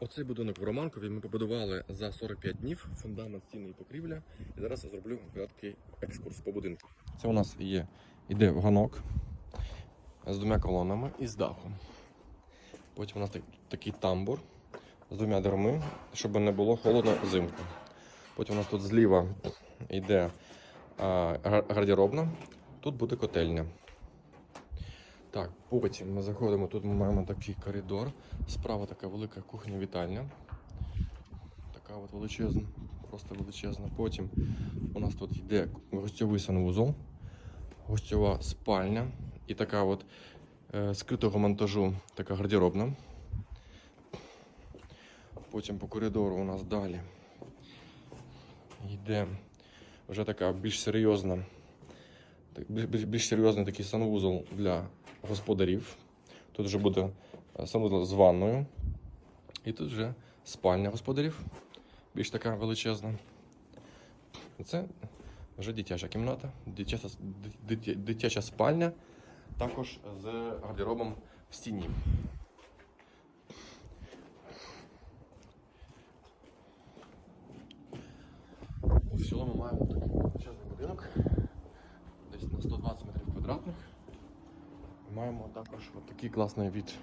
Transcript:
Оцей будинок в Романкові ми побудували за 45 днів, фундамент стіни і покрівля. І зараз я зроблю короткий екскурс по будинку. Це у нас є іде ганок з двома колонами і з дахом. Потім у нас такий тамбур з двома дверми, щоб не було холодно взимку. Потім у нас тут зліва йде гардеробна, тут буде котельня. Так, потім ми заходимо, тут ми маємо такий коридор. Справа така велика кухня-вітальня. Така от величезна, просто величезна. Потім у нас тут йде гостьовий санвузол, гостьова спальня і така от е, скритого монтажу така гардеробна. Потім по коридору у нас далі йде вже така більш серйозна, більш- більш, серйозний такий санвузол для господарів. Тут вже буде е, санвузол з ванною. І тут вже спальня господарів, більш така величезна. Це вже дитяча кімната, дитяча, дитя- дитяча спальня, також з гардеробом в стіні. І в цілому маємо такий квадратних. Маємо також такий класний від